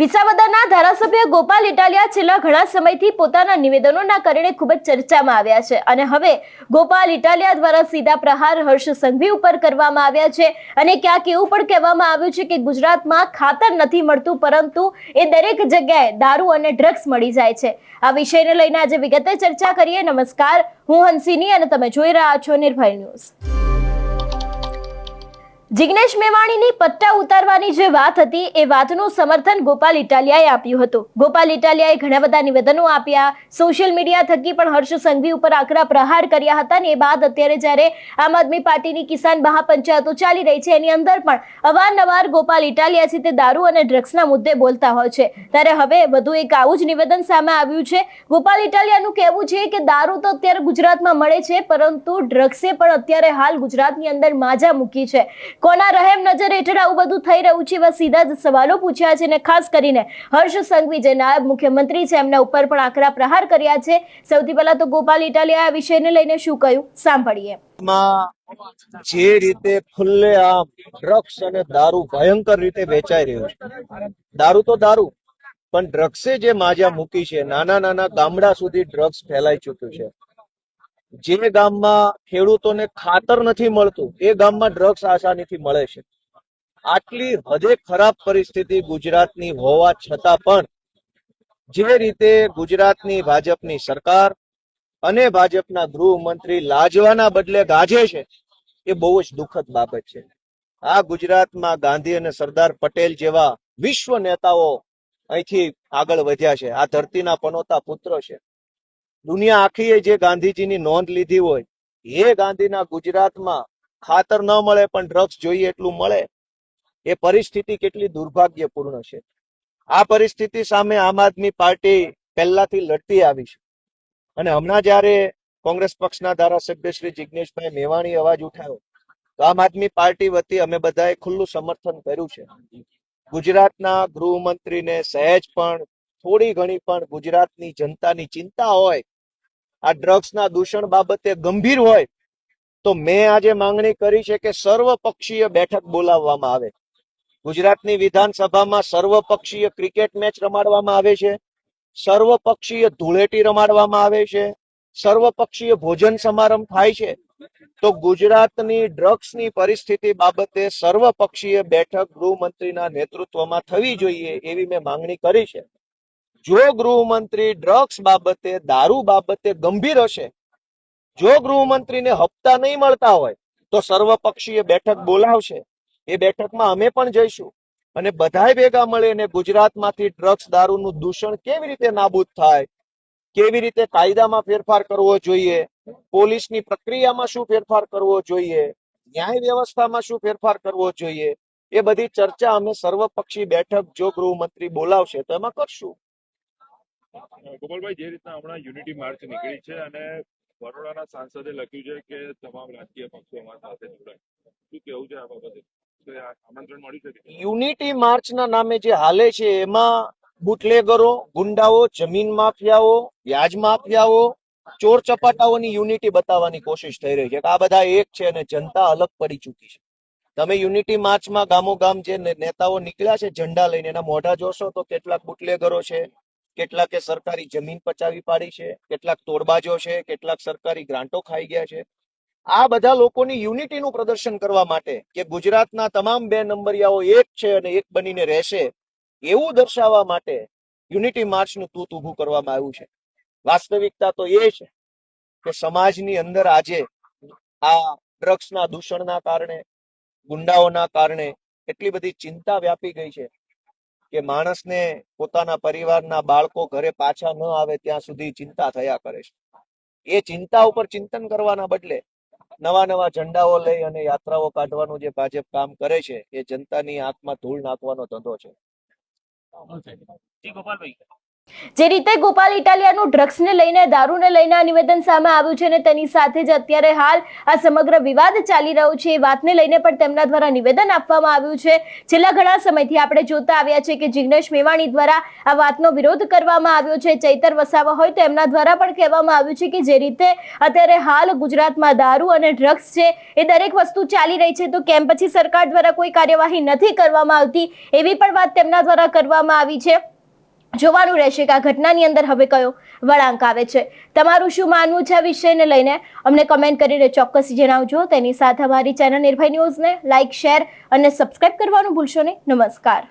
વિસાવદરના ધારાસભ્ય ગોપાલ ઇટાલિયા છેલ્લા ઘણા સમયથી પોતાના નિવેદનોના કારણે ખૂબ જ ચર્ચામાં આવ્યા છે. અને હવે ગોપાલ ઇટાલિયા દ્વારા સીધા પ્રહાર હર્ષ સંઘવી ઉપર કરવામાં આવ્યા છે અને ક્યાંક એવું પણ કહેવામાં આવ્યું છે કે ગુજરાતમાં ખાતર નથી મળતું, પરંતુ એ દરેક જગ્યાએ દારૂ અને ડ્રગ્સ મળી જાય છે. આ વિષયને લઈને આજે વિગતે ચર્ચા કરીએ. નમસ્કાર. હું હંસિની અને તમે જોઈ રહ્યા છો નિર્ભય ન્યૂઝ. જિગ્નેશ મેવાણીની પટ્ટા ઉતારવાની જે વાત હતી, એ વાતનું સમર્થન ગોપાલ ઇટાલિયાએ આપ્યું હતું. ગોપાલ ઇટાલિયાએ ઘણા બધા નિવેદનો આપ્યા સોશિયલ મીડિયા થકી પણ હર્ષ સંઘવી ઉપર આકરા પ્રહાર કર્યા હતા ને એ બાદ અત્યારે જ્યારે આમ આદમી પાર્ટીની કિસાન મહાપંચાયતો ચાલી રહી છે, એની અંદર પણ અવારનવાર ગોપાલ ઇટાલિયા છે તે દારૂ અને ડ્રગ્સના મુદ્દે બોલતા હોય છે. ત્યારે હવે વધુ એક આવું જ નિવેદન સામે આવ્યું છે. ગોપાલ ઇટાલિયાનું કહેવું છે કે દારૂ તો અત્યારે ગુજરાતમાં મળે છે, પરંતુ ડ્રગ્સે પણ અત્યારે હાલ ગુજરાતની અંદર માજા મૂકી છે. કોના રહેમ નજર હેઠળ આવું બધું થઈ રહ્યું છે એવા સીધા જ સવાલો પૂછ્યા છે અને ખાસ કરીને હર્ષ સંઘવી જે નાયબ મુખ્યમંત્રી છે, એમના ઉપર પણ આકરા પ્રહાર કર્યા છે. સૌથી પહેલા તો ગોપાલ ઇટાલિયા આ વિષયને લઈને શું કહ્યું? સાંભળીએ. જે રીતે ખુલ્લે આમ ડ્રગ્સ અને દારૂ ભયંકર રીતે વેચાઈ રહ્યો છે. દારૂ તો દારૂ, પણ ડ્રગ્સે જે માજા મૂકી છે, નાના નાના ગામડા સુધી ડ્રગ્સ ફેલાઈ ચુક્યું છે. જે ગામમાં ખેડૂતોને ખાતર નથી મળતું, એ ગામમાં ડ્રગ્સ આસાનીથી મળે છે. આટલી હદે ખરાબ પરિસ્થિતિ ગુજરાતની હોવા છતાં પણ જે રીતે ગુજરાતની ભાજપની સરકાર અને ભાજપના ગૃહમંત્રી લાજવાના બદલે ગાજે છે, એ બહુ જ દુઃખદ બાબત છે. આ ગુજરાતમાં ગાંધી અને સરદાર પટેલ જેવા વિશ્વ નેતાઓ અહીંથી આગળ વધ્યા છે. આ ધરતીના પનોતા પુત્ર છે. દુનિયા આખીએ જે ગાંધીજીની નોંધ લીધી હોય, એ ગાંધીના ગુજરાતમાં ખાતર ન મળે પણ ડ્રગ્સ જોઈએ એટલું મળે, એ પરિસ્થિતિ કેટલી દુર્ભાગ્યપૂર્ણ છે. આ પરિસ્થિતિ સામે આમ આદમી પાર્ટી પહેલાથી લડતી આવી છે. અને હમણાં જ્યારે કોંગ્રેસ પક્ષના ધારાસભ્ય શ્રી જિજ્ઞેશભાઈ મેવાણી અવાજ ઉઠાવ્યો, તો આમ આદમી પાર્ટી વતી અમે બધાએ ખુલ્લું સમર્થન કર્યું છે. ગુજરાતના ગૃહમંત્રીને સહેજ પણ, થોડી ઘણી પણ ગુજરાતની જનતાની ચિંતા હોય આ ડ્રગ્સના દૂષણ બાબતે ગંભીર હોય, તો મેં આજે માંગણી કરી છે કે સર્વપક્ષીય બેઠક બોલાવવામાં આવે. ગુજરાતની વિધાનસભામાં સર્વપક્ષીય ક્રિકેટ મેચ રમાડવામાં આવે છે, સર્વપક્ષીય ધૂળેટી રમાડવામાં આવે છે, સર્વપક્ષીય ભોજન સમારંભ થાય છે. તો ગુજરાતની ડ્રગ્સની પરિસ્થિતિ બાબતે સર્વપક્ષીય બેઠક ગૃહમંત્રીના નેતૃત્વમાં થવી જોઈએ એવી મેં માંગણી કરી છે. જો ગૃહમંત્રી ડ્રગ્સ બાબતે, દારૂ બાબતે ગંભીર હશે, જો ગૃહમંત્રીને હપ્તા નહીં મળતા હોય, તો સર્વપક્ષીય બેઠક બોલાવશે. એ બેઠકમાં અમે પણ જઈશું. અને બધાય ભેગા મળીને ગુજરાતમાંથી ડ્રગ્સ દારૂનું દૂષણ કેવી રીતે નાબૂદ થાય, કેવી રીતે કાયદામાં ફેરફાર કરવો જોઈએ, પોલીસની પ્રક્રિયામાં શું ફેરફાર કરવો જોઈએ, ન્યાય વ્યવસ્થામાં શું ફેરફાર કરવો જોઈએ, એ બધી ચર્ચા અમે સર્વપક્ષી બેઠક જો ગૃહમંત્રી બોલાવશે તો એમાં કરશું. ગોપાલભાઈ, જે રીતના હમણાં યુનિટી માર્ચ નીકળી છે અને બરોડાના સાંસદે લખ્યું છે કે તમામ રાજકીય પક્ષો અમારી સાથે જોડાય. શું કેવું છે આ બાબતે? આમંત્રણ મળી શકે યુનિટી માર્ચના નામે જે હાલે છે, એમાં બુટલેગરો, ગુંડાઓ, જમીન માફિયાઓ, વ્યાજ માફિયાઓ, ચોર ચપાટાઓની યુનિટી બતાવવાની કોશિશ થઈ રહી છે કે આ બધા એક છે અને જનતા અલગ પડી ચૂકી છે. તમે યુનિટી માર્ચમાં ગામો ગામ જે નેતાઓ નીકળ્યા છે, ઝંડા લઈને એના મોઢા જોશો તો કેટલાક બુટલેગરો છે કેટલાકે સરકારી જમીન પચાવી પાડી છે, કેટલાક તોડબાજો છે, કેટલાક સરકારી ગ્રાન્ટો ખાઈ ગયા છે. આ બધા લોકોની યુનિટીનું પ્રદર્શન કરવા માટે કે ગુજરાતના તમામ બે નંબરિયાઓ એક છે અને એક બનીને રહેશે, એવું દર્શાવવા માટે યુનિટી માર્ચનું તૂત ઊભું કરવામાં આવ્યું છે. વાસ્તવિકતા તો એ છે કે સમાજની અંદર આજે આ ડ્રગ્સના દૂષણના કારણે, ગુંડાઓના કારણે એટલી બધી ચિંતા વ્યાપી ગઈ છે કે માણસને પોતાના પરિવારના બાળકો ઘરે પાછા ન આવે ત્યાં સુધી ચિંતા થયા કરે છે. એ ચિંતા ઉપર ચિંતન કરવાના બદલે નવા નવા ઝંડાઓ લઈ અને યાત્રાઓ કાઢવાનું જે ભાજપ કામ કરે છે, એ જનતાની આંખમાં ધૂળ નાખવાનો ધંધો છે. જી, ગોપાલભાઈ. જે રીતે ગોપાલ ઇટાલિયાનું ડ્રગ્સને લઈને, દારૂને લઈને આ નિવેદન સામે આવ્યું છે અને તેની સાથે જ અત્યારે હાલ આ સમગ્ર વિવાદ ચાલી રહ્યો છે. એ વાતને લઈને પણ તેમના દ્વારા નિવેદન આપવામાં આવ્યું છે. છેલ્લા ઘણા સમયથી આપણે જોતા આવ્યા છે કે જિગ્નેશ મેવાણી દ્વારા આ વાતનો વિરોધ કરવામાં આવ્યો છે. ચૈતર વસાવા હોય તો એમના દ્વારા પણ કહેવામાં આવ્યું છે કે જે રીતે અત્યારે હાલ ગુજરાતમાં દારૂ અને ડ્રગ્સ છે એ દરેક વસ્તુ ચાલી રહી છે, તો કેમ પછી સરકાર દ્વારા કોઈ કાર્યવાહી નથી કરવામાં આવતી? એવી પણ વાત તેમના દ્વારા કરવામાં આવી છે. જોવાનું રહેશે કે આ ઘટનાની અંદર હવે કયો વળાંક આવે છે. તમારું શું માનવું છે આ વિષયને લઈને? અમને કમેન્ટ કરીને ચોક્કસ જણાવજો. તેની સાથે અમારી ચેનલ નિર્ભય ન્યૂઝને લાઇક શેર અને સબસ્ક્રાઇબ કરવાનું ભૂલશો નહીં. નમસ્કાર.